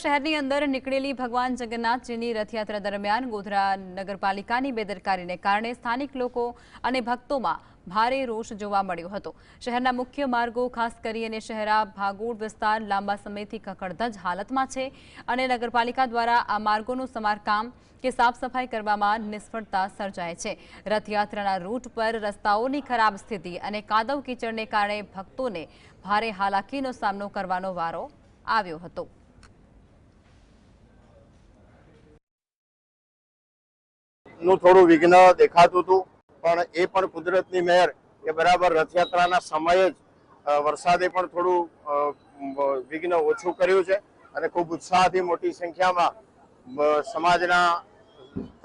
શહેરની અંદર નીકળેલી ભગવાન જગન્નાથજીની રથયાત્રા દરમિયાન ગોધરા નગરપાલિકાની બેદરકારીને કારણે સ્થાનિક લોકો અને ભક્તોમાં ભારે રોષ જોવા મળ્યો હતો શહેરના મુખ્ય માર્ગો ખાસ કરીને શહેરા ભાગોળ વિસ્તાર લાંબા સમયથી કકડધજ હાલતમાં છે અને નગરપાલિકા દ્વારા આ માર્ગોનો સમારકામ કે સાફસફાઈ કરવામાં નિષ્ફળતા સર્જાય છે રથયાત્રાના રૂટ પર રસ્તાઓની ખરાબ સ્થિતિ અને કાદવ કીચડને કારણે ભક્તોને ભારે હાલાકીનો સામનો કરવાનો વારો આવ્યો હતો નું થોડું વિઘ્ન દેખાતું હતું પણ એ પણ કુદરતની મહેર કે બરાબર રથયાત્રાના સમયે જ વરસાદે પણ થોડું વિઘ્ન ઓછું કર્યું છે અને ખૂબ ઉત્સાહથી મોટી સંખ્યામાં સમાજના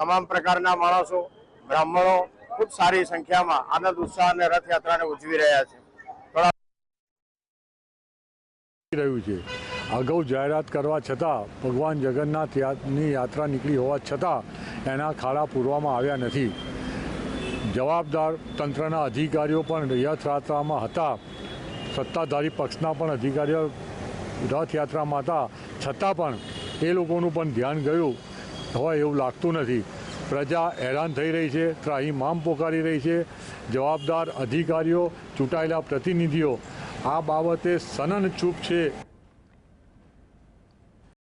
તમામ પ્રકારના માણસો બ્રાહ્મણો ખૂબ સારી સંખ્યામાં આનંદ ઉત્સાહ અને રથયાત્રાને ઉજવી રહ્યા છે ગયો છે આગળ જાહેરાત કરવા છતાં ભગવાન જગન્નાથની યાત્રા નીકળી હોવા છતાં એના ખાલા પુરવામાં આવ્યા નથી જવાબદાર તંત્રના અધિકારીઓ પણ યાત્રામાં હતા સત્તાધારી પક્ષના પણ અધિકારીઓ ઉરાત્ર યાત્રામાં હતા છતાં પણ એ લોકોનું પણ ધ્યાન ગયું હોય એવું લાગતું નથી પ્રજા હેરાન થઈ રહી છે આઈ માં પોકારી રહી છે જવાબદાર અધિકારીઓ ચૂટાયેલા પ્રતિનિધિઓ આ બાબતે સનન ચૂપ છે